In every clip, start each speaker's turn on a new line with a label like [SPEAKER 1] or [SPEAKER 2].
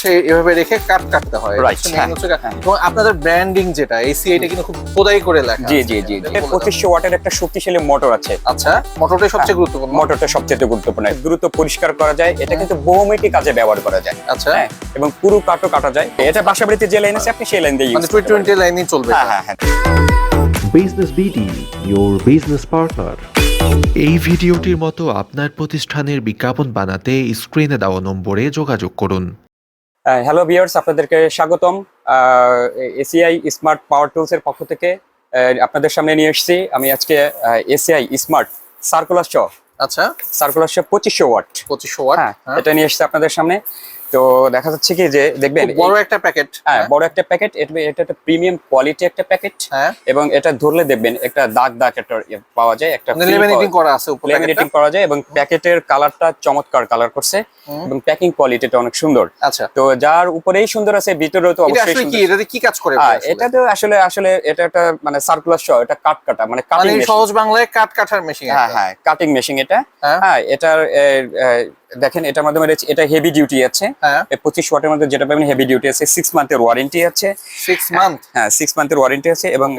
[SPEAKER 1] সে এভাবে রেখে কাট কাটতে হয়। হচ্ছে
[SPEAKER 2] হ্যাঁ,
[SPEAKER 1] হচ্ছে
[SPEAKER 2] হ্যাঁ।
[SPEAKER 1] এবং আপনাদের ব্র্যান্ডিং যেটা এসিআইটা কিন্তু খুব খোদাই করে লেখা
[SPEAKER 2] জি জি জি
[SPEAKER 1] এটা
[SPEAKER 2] পঁচিশশো ওয়াটের একটা শক্তিশালী মোটর আছে।
[SPEAKER 1] আচ্ছা মোটরটাই সবচেয়ে গুরুত্বপূর্ণ।
[SPEAKER 2] মোটরটা সবচেয়ে গুরুত্বপূর্ণ। দ্রুত পরিষ্কার করা যায় এটা কিন্তু বহুমুখী কাজে ব্যবহার করা যায়।
[SPEAKER 1] আচ্ছা।
[SPEAKER 2] হ্যাঁ এবং পুরো কাটও কাটা যায়। এটা বাসা বাড়িতে যে লাইন আছে আপনি সেই লাইন দিয়ে
[SPEAKER 1] মানে
[SPEAKER 2] ইউজ
[SPEAKER 1] টুয়েন্টি টোয়েন্টি লাইনই চলবে।
[SPEAKER 2] হ্যাঁ হ্যাঁ হ্যাঁ।
[SPEAKER 3] Business BD, your business partner.
[SPEAKER 4] এই ভিডিওটির মতো আপনার প্রতিষ্ঠানের বিজ্ঞাপন বানাতে স্ক্রিনে দেওয়া নম্বরে যোগাযোগ করুন।
[SPEAKER 2] হ্যালো ভিউয়ার্স আপনাদেরকে স্বাগতম। এসিআই স্মার্ট পাওয়ার টুলস এর পক্ষ থেকে আপনাদের সামনে নিয়ে এসেছি। আমি আজকে এসিআই স্মার্ট সার্কুলার শ
[SPEAKER 1] আচ্ছা।
[SPEAKER 2] সার্কুলার শ পঁচিশশো ওয়াট।
[SPEAKER 1] পঁচিশশো ওয়াট
[SPEAKER 2] হ্যাঁ। এটা নিয়ে এসেছি আপনাদের সামনে। তো দেখা যাচ্ছে কি যে দেখবেন
[SPEAKER 1] বড় একটা প্যাকেট
[SPEAKER 2] হ্যাঁ বড় একটা প্যাকেট এটা একটা প্রিমিয়াম কোয়ালিটি একটা প্যাকেট
[SPEAKER 1] হ্যাঁ।
[SPEAKER 2] এবং এটা ধরলে দেখবেন একটা দাগ দাগ একটা ইয়ে পাওয়া যায় একটা
[SPEAKER 1] মানে লেমিনেটিং করা আছে উপর
[SPEAKER 2] লেমিনেটিং করা যায় এবং প্যাকেটের কালারটা চমৎকার কালার করছে এবং প্যাকিং কোয়ালিটিটা অনেক সুন্দর।
[SPEAKER 1] আচ্ছা।
[SPEAKER 2] তো যার উপরেই সুন্দর আছে ভিতরেও তো
[SPEAKER 1] এটা
[SPEAKER 2] অবশ্যই
[SPEAKER 1] আসলে কি। এটাতে কি কাজ করে
[SPEAKER 2] এটা তো আসলে আসলে এটা একটা মানে সার্কুলার শ এটা কাট কাটা মানে
[SPEAKER 1] মানে
[SPEAKER 2] কাটিং
[SPEAKER 1] সহজ বাংলায় কাট কাটার মেশিন
[SPEAKER 2] হ্যাঁ হ্যাঁ কাটিং মেশিন এটা।
[SPEAKER 1] হ্যাঁ।
[SPEAKER 2] এটার দেখেন এটার মাধ্যমে এটা হেভি ডিউটি আছে।
[SPEAKER 1] হ্যাঁ।
[SPEAKER 2] পঁচিশ ওয়াটের মধ্যে যেটা পাবেন হেভি ডিউটি আছে সিক্স মান্থের ওয়ারেন্টি আছে।
[SPEAKER 1] সিক্স মান্থ
[SPEAKER 2] হ্যাঁ সিক্স মান্থের ওয়ারেন্টি আছে এবং.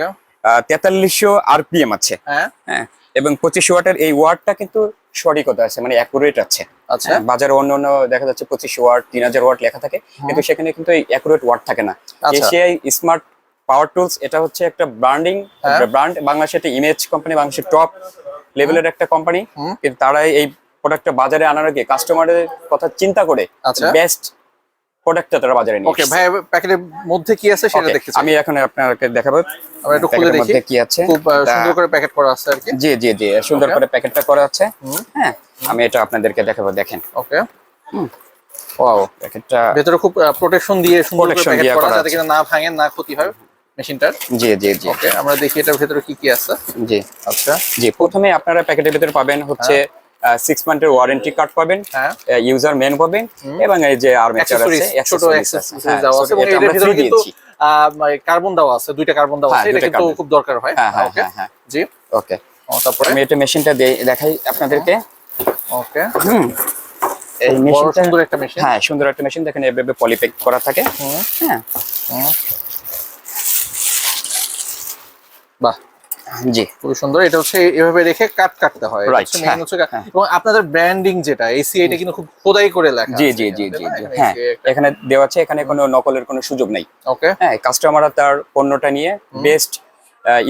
[SPEAKER 2] তেতাল্লিশশো আরপিএম আছে।
[SPEAKER 1] হ্যাঁ।
[SPEAKER 2] হ্যাঁ এবং পঁচিশ ওয়াটের এই ওয়ার্ডটা কিন্তু সঠিকতা আছে মানে অ্যাকুরেট আছে।
[SPEAKER 1] আচ্ছা।
[SPEAKER 2] হ্যাঁ, বাজারে অন্য অন্য দেখা যাচ্ছে পঁচিশ ওয়াট তিন হাজার ওয়াট লেখা থাকে কিন্তু সেখানে কিন্তু এই অ্যাকুরেট ওয়াট থাকে না।
[SPEAKER 1] আচ্ছা।
[SPEAKER 2] এশিয়াই স্মার্ট পাওয়ার টুলস এটা হচ্ছে একটা ব্র্যান্ডিং। ব্র্যান্ড বাংলাদেশের একটা ইমেজ কোম্পানি বাংলাদেশের টপ লেভেলের একটা কোম্পানি কিন্তু তারা এই প্রোডাক্টটা বাজারে আনার আগে কাস্টমারের কথা চিন্তা করে
[SPEAKER 1] আচ্ছা।
[SPEAKER 2] বেস্ট প্রোডাক্টটা তারা বাজারে নিয়ে
[SPEAKER 1] ওকে। ভাই প্যাকেটের মধ্যে কি আছে সেটা দেখতে
[SPEAKER 2] আমি এখন আপনাকে দেখাবো।
[SPEAKER 1] আমরা একটু খুলে দেখি।
[SPEAKER 2] কি আছে।
[SPEAKER 1] খুব সুন্দর করে প্যাকেট করা আছে আর কি।
[SPEAKER 2] জি জি জি সুন্দর করে প্যাকেটটা করা আছে। হ্যাঁ আমি এটা আপনাদেরকে দেখাবো দেখেন।
[SPEAKER 1] ওকে। ওয়াও
[SPEAKER 2] প্যাকেটটা
[SPEAKER 1] ভেতরে খুব প্রোটেকশন দিয়ে সুন্দর করে প্যাকেট করা
[SPEAKER 2] করা
[SPEAKER 1] যাতে কিনা না ভাঙে না ক্ষতি হয় মেশিনটার।
[SPEAKER 2] জি জি জি।
[SPEAKER 1] ওকে আমরা দেখি এটার ভেতরে কি কি আছে।
[SPEAKER 2] জি।
[SPEAKER 1] আচ্ছা।
[SPEAKER 2] জি প্রথমে আপনারা প্যাকেটের ভিতরে পাবেন হচ্ছে সিক্স মান্থের ওয়ারেন্টি কার্ড পাবেন
[SPEAKER 1] হ্যাঁ।
[SPEAKER 2] ইউজার মেন পাবেন এবং এই যে আর্মেচার আছে
[SPEAKER 1] ছোট
[SPEAKER 2] হ্যাঁ।
[SPEAKER 1] কার্বন দেওয়া আছে দুইটা কার্বন দেওয়া
[SPEAKER 2] হ্যাঁ,
[SPEAKER 1] আছে এটা কিন্তু খুব দরকার হয়।
[SPEAKER 2] হ্যাঁ হ্যাঁ
[SPEAKER 1] ওকে
[SPEAKER 2] হ্যাঁ
[SPEAKER 1] জি।
[SPEAKER 2] ওকে
[SPEAKER 1] তারপরে?
[SPEAKER 2] আমি এটা মেশিনটা দেখাই আপনাদেরকে।
[SPEAKER 1] ওকে
[SPEAKER 2] এই মেশিনটা
[SPEAKER 1] সুন্দর একটা মেশিন
[SPEAKER 2] হ্যাঁ সুন্দর একটা মেশিন দেখেন এভাবে পলিপ্যাক করা থাকে। হ্যাঁ।
[SPEAKER 1] বাহ।
[SPEAKER 2] জি।
[SPEAKER 1] খুবই সুন্দর। এটা হচ্ছে এভাবে রেখে কাট কাটতে হয়। এটা
[SPEAKER 2] হ্যাঁ, হ্যাঁ।
[SPEAKER 1] এবং আপনাদের ব্র্যান্ডিং যেটা এসিআইটা কিন্তু খুব খোদাই করে লেখা
[SPEAKER 2] জি জি জি জি
[SPEAKER 1] এখানে
[SPEAKER 2] হ্যাঁ। এখানে দেওয়া আছে এখানে কোনো নকলের কোনো সুযোগ নেই।
[SPEAKER 1] ওকে
[SPEAKER 2] হ্যাঁ কাস্টমাররা তার পণ্যটা নিয়ে বেস্ট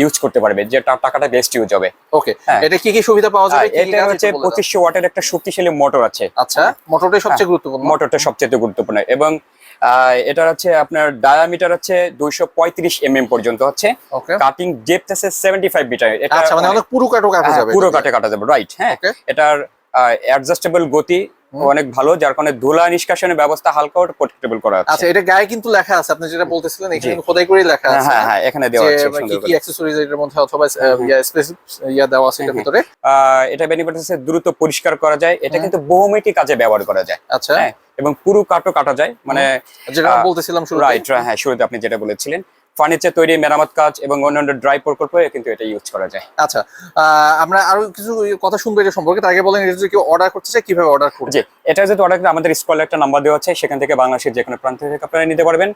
[SPEAKER 2] ইউজ করতে পারবে যে টাকাটা বেস্ট ইউজ হবে।
[SPEAKER 1] ওকে
[SPEAKER 2] হ্যাঁ।
[SPEAKER 1] এটা কি কি সুবিধা পাওয়া যাবে? কি
[SPEAKER 2] এটা হচ্ছে
[SPEAKER 1] একটু বলে দাও।
[SPEAKER 2] পঁচিশশো ওয়াটের একটা শক্তিশালী মোটর আছে।
[SPEAKER 1] আচ্ছা মোটরটাই সবচেয়ে গুরুত্বপূর্ণ।
[SPEAKER 2] মোটরটা সবচেয়ে গুরুত্বপূর্ণ। এবং আহ, এটা হচ্ছে আপনার ডায়ামিটার হচ্ছে দুইশো পঁয়ত্রিশ এমএম পর্যন্ত হচ্ছে।
[SPEAKER 1] ওকে
[SPEAKER 2] কাটিং ডেপথ আছে সেভেন্টি ফাইভ মিটার এটা
[SPEAKER 1] আচ্ছা মানে অনেক পুরো কাটো কাটা
[SPEAKER 2] হ্যাঁ,
[SPEAKER 1] যাবে
[SPEAKER 2] পুরো কাটে কাটা যাবে রাইট হ্যাঁ. এটার অ্যাডজাস্টেবল গতি অনেক ভালো যার কারণে ধুলা নিষ্কাশনের ব্যবস্থা হালকা প্রোটেক্টেবল করা আছে।
[SPEAKER 1] আচ্ছা এটা গায়ে কিন্তু লেখা আছে আপনি যেটা বলতেছিলেন এখানে কিন্তু খোদাই করে লেখা
[SPEAKER 2] হ্যাঁ
[SPEAKER 1] আছে
[SPEAKER 2] হ্যাঁ হ্যাঁ এখানে দেওয়া আছে
[SPEAKER 1] কি
[SPEAKER 2] সুন্দর
[SPEAKER 1] কি
[SPEAKER 2] করে।
[SPEAKER 1] অ্যাকসেসরিজ এর মধ্যে অথবা ইয়া স্পেসিফিক ইয়া দেওয়া আছে এটার ভিতরে?
[SPEAKER 2] এটা বেনিফিট আছে দ্রুত পরিষ্কার করা যায় এটা কিন্তু বহুমুখী কাজে ব্যবহার করা যায়।
[SPEAKER 1] আচ্ছা।
[SPEAKER 2] হ্যাঁ এবং পুরো কাটো কাটা যায় মানে
[SPEAKER 1] যেটা বলতেছিলাম শুরু
[SPEAKER 2] রাইট হ্যাঁ শুরুতে আপনি যেটা বলেছিলেন। ফার্নিচার তৈরি মেরামত কাজ এবং অন্যান্য ড্রাই প্রকল্পে কিন্তু এটা ইউজ করা যায়।
[SPEAKER 1] আচ্ছা আমরা আরও কিছু কথা শুনব এটা সম্পর্কে। তার আগে বলেন এটা যদি কেউ অর্ডার করতে চায় কীভাবে অর্ডার করবে?
[SPEAKER 2] জি এটা যদি অর্ডার করে আমাদের স্কলে একটা নাম্বার দেওয়া আছে সেখান থেকে বাংলাদেশের যে কোনো প্রান্ত থেকে আপনারা নিতে পারবেন।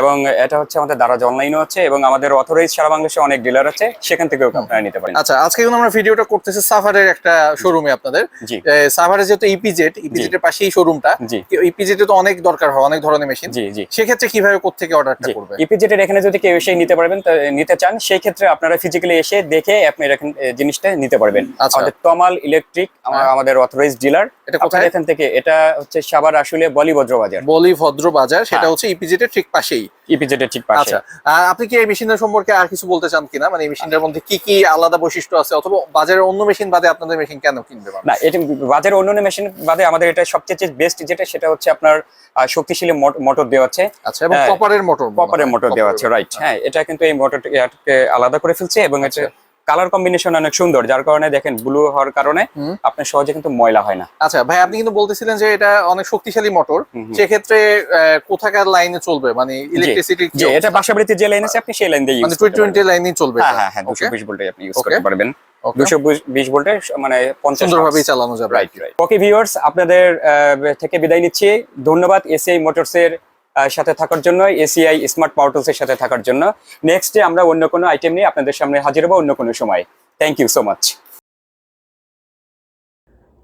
[SPEAKER 2] এবং এটা হচ্ছে আমাদের দারাজ অনলাইনও আছে এবং আমাদের অথরাইজ সারা বাংলাদেশে অনেক ডিলার আছে সেখান থেকেও আপনারা নিতে পারেন।
[SPEAKER 1] আচ্ছা আজকে কিন্তু আমরা ভিডিওটা করতেছি সাফারের একটা শোরুমে আপনাদের।
[SPEAKER 2] জি।
[SPEAKER 1] সাফারের যেহেতু ইপিজেড ইপিজেড এর পাশেই শোরুমটা
[SPEAKER 2] জি।
[SPEAKER 1] ইপিজেড এ তো অনেক দরকার হয় অনেক ধরনের মেশিন
[SPEAKER 2] জি জি।
[SPEAKER 1] সেক্ষেত্রে কীভাবে কোথেকে অর্ডারটা
[SPEAKER 2] জি।
[SPEAKER 1] করবে?
[SPEAKER 2] ইপিজেটের এখানে যদি কেউ এসে নিতে পারবেন নিতে চান সেই ক্ষেত্রে আপনারা ফিজিক্যালি এসে দেখে আপনি এখান এ, জিনিসটা নিতে পারবেন।
[SPEAKER 1] আচ্ছা।
[SPEAKER 2] আমাদের তমাল ইলেকট্রিক
[SPEAKER 1] হ্যাঁ।
[SPEAKER 2] আমাদের অথরাইজ ডিলার
[SPEAKER 1] এটা কোথায়?
[SPEAKER 2] এখান থেকে এটা হচ্ছে সাবার আসলে বলিভদ্র বাজার
[SPEAKER 1] বলি ভদ্র বাজার সেটা
[SPEAKER 2] হ্যাঁ।
[SPEAKER 1] হচ্ছে ইপিজেড এর ঠিক পাশেই।
[SPEAKER 2] ইপিজেটের ঠিক পাশে।
[SPEAKER 1] আচ্ছা। আপনি কি এই মেশিনটার সম্পর্কে আর কিছু বলতে চান কিনা? মানে এই মেশিনটার মধ্যে কি কি আলাদা বৈশিষ্ট্য আছে? অথবা বাজারের অন্য মেশিন বাদে আপনাদের মেশিন কেন কিনবে?
[SPEAKER 2] না এটা বাজারে অন্যান্য মেশিন বাদে আমাদের এটা সবচেয়ে বেস্ট যেটা সেটা হচ্ছে আপনার শক্তিশালী মোটর দেওয়া আছে।
[SPEAKER 1] আচ্ছা এবং কপারের মোটর
[SPEAKER 2] কপারের মোটর দেওয়া আছে রাইট হ্যাঁ এটা কিন্তু এই মোটরটাকে আলাদা করে ফেলছে এবং এটা কালার কম্বিনেশন অনেক সুন্দর যার কারণে দেখেন ব্লু হওয়ার কারণে আপনার সহজে কিন্তু ময়লা হয় না।
[SPEAKER 1] আচ্ছা ভাই আপনি কিন্তু বলতেছিলেন যে এটা অনেক শক্তিশালী মোটর। সেক্ষেত্রে কোথাকার লাইনে চলবে? মানে ইলেকট্রিসিটি
[SPEAKER 2] যে এটা বাসা বাড়িতে যে লাইন আছে আপনি সেই লাইন দিয়ে
[SPEAKER 1] মানে
[SPEAKER 2] ইউজ করতে
[SPEAKER 1] টোয়েন্টি
[SPEAKER 2] পারবেন
[SPEAKER 1] লাইনেই চলবে
[SPEAKER 2] হ্যাঁ হ্যাঁ হ্যাঁ দুশো
[SPEAKER 1] Okay,
[SPEAKER 2] বিশ ভোল্টে আপনি ইউজ করতে পারবেন।
[SPEAKER 1] Okay.
[SPEAKER 2] দুশো বিশ ভোল্টে মানে পঞ্চাশ
[SPEAKER 1] সুন্দরভাবেই চালানো যাবে।
[SPEAKER 2] রাইট রাইট ওকে ভিউয়ার্স আপনাদের থেকে বিদায় নিচ্ছি। ধন্যবাদ এসিআই মোটরসের সাথে থাকার জন্য এসিআই স্মার্ট পাওয়ার সাথে থাকার জন্য। নেক্সটে আমরা অন্য কোনো আইটেম নিয়ে আপনাদের সামনে হাজির হব অন্য কোনো সময়। Thank you so much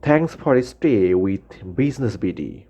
[SPEAKER 4] Thanks for stay with Business BD.